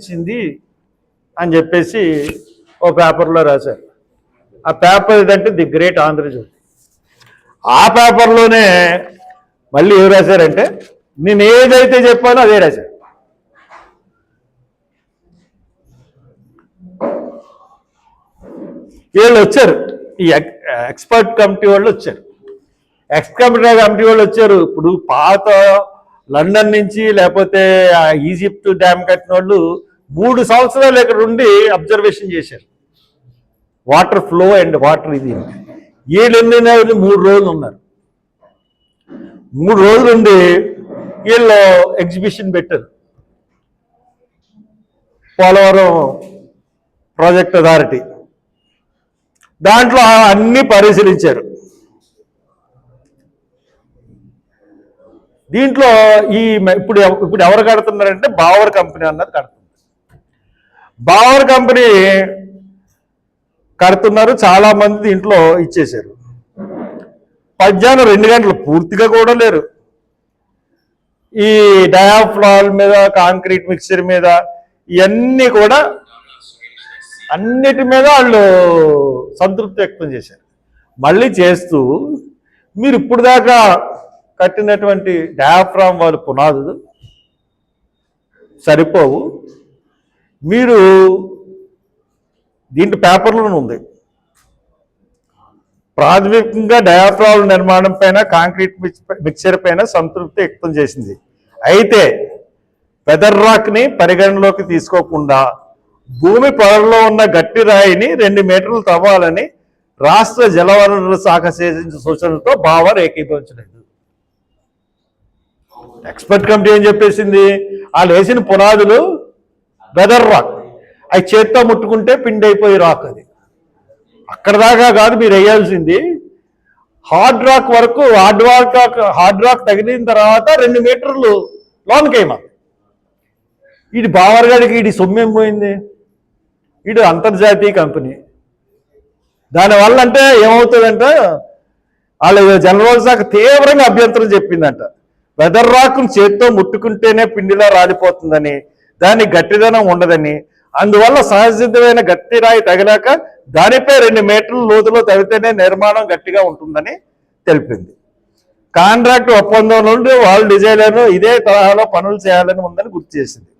చేసింది అని చెప్పేసి ఓ పేపర్లో రాశారు. ఆ పేపర్ ఏదంటే ది గ్రేట్ ఆంధ్రజ్యోతి ఆ పేపర్లోనే మళ్ళీ ఏం రాశారంటే నేను ఏదైతే చెప్పానో అదే రాశారు. వీళ్ళు వచ్చారు. ఈ ఎక్స్పర్ట్ కమిటీ వాళ్ళు వచ్చారు. ఎక్స్పర్ట్ కమిటీ వాళ్ళు వచ్చారు. ఇప్పుడు పాత లండన్ నుంచి లేకపోతే ఈజిప్ట్ డ్యామ్ కట్టిన వాళ్ళు మూడు సంవత్సరాలు ఇక్కడ ఉండి అబ్జర్వేషన్ చేశారు. వాటర్ ఫ్లో అండ్ వాటర్ ఇది. వీళ్ళు మూడు రోజులు ఉన్నారు. మూడు రోజులు ఉండి వీళ్ళు ఎగ్జిబిషన్ పెట్టారు. పోలవరం ప్రాజెక్ట్ అథారిటీ దాంట్లో అన్ని పరిశీలించారు. దీంట్లో ఈ ఇప్పుడు ఇప్పుడు ఎవరు కడుతున్నారంటే బావర్ కంపెనీ అన్నది కడుతున్నారు. బావర్ కంపెనీ కడుతున్నారు చాలా మంది దీంట్లో ఇచ్చేశారు. మధ్యాహ్నం రెండు గంటలు పూర్తిగా కూడా లేరు. ఈ డయాఫ్లాల్ మీద కాంక్రీట్ మిక్సర్ మీద ఇవన్నీ కూడా అన్నిటి మీద వాళ్ళు సంతృప్తి వ్యక్తం చేశారు. మళ్ళీ చేస్తూ మీరు ఇప్పుడు దాకా కట్టినటువంటి డయాఫ్రామ్ వాళ్ళ పునాదులు సరిపోవు. మీరు దీంట్లో పేపర్లోనే ఉంది. ప్రాథమికంగా డయాఫ్రాల్ నిర్మాణం పైన కాంక్రీట్ మిక్స్- మిక్చర్ పైన సంతృప్తి వ్యక్తం చేసింది. అయితే వెదర్ రాక్ని పరిగణలోకి తీసుకోకుండా భూమి పొరలో ఉన్న గట్టి రాయిని రెండు మీటర్లు తవ్వాలని రాష్ట్ర జలవనరుల శాఖ చేసిన సూచనలతో బావర్ ఏకీభవించలేదు ఎక్స్పర్ట్ కమిటీ ఏం చెప్పేసింది? వాళ్ళు వేసిన పునాదులు వెదర్ రాక్. అవి చేత్తో ముట్టుకుంటే పిండి అయిపోయి రాక్ అది. అక్కడ దాకా కాదు మీరు వేయాల్సింది. హార్డ్ రాక్ వరకు హార్డ్ రాక్ హార్డ్ రాక్ తగిలిన తర్వాత రెండు మీటర్లు లోనకేమా ఇది బావర్గాడికి ఇది సొమ్మేం పోయింది? ఇది అంతర్జాతీయ కంపెనీ. దానివల్ల అంటే ఏమవుతుందంటే? వాళ్ళు జనరల్ శాఖ తీవ్రంగా అభ్యంతరం చెప్పిందంట. వెదర్ రాకును చేత్తో ముట్టుకుంటేనే పిండిలా రాలిపోతుందని దాని గట్టిదనం ఉండదని. అందువల్ల సహజసిద్ధమైన గట్టి రాయి తగిలాక దానిపై రెండు మీటర్ల లోతులో తవ్వితేనే నిర్మాణం గట్టిగా ఉంటుందని తెలిపింది. కాంట్రాక్ట్ ఒప్పందం నుండి వాళ్ళు డిజైనర్లు ఇదే తరహాలో పనులు చేయాలని ఉందని గుర్తు చేసింది.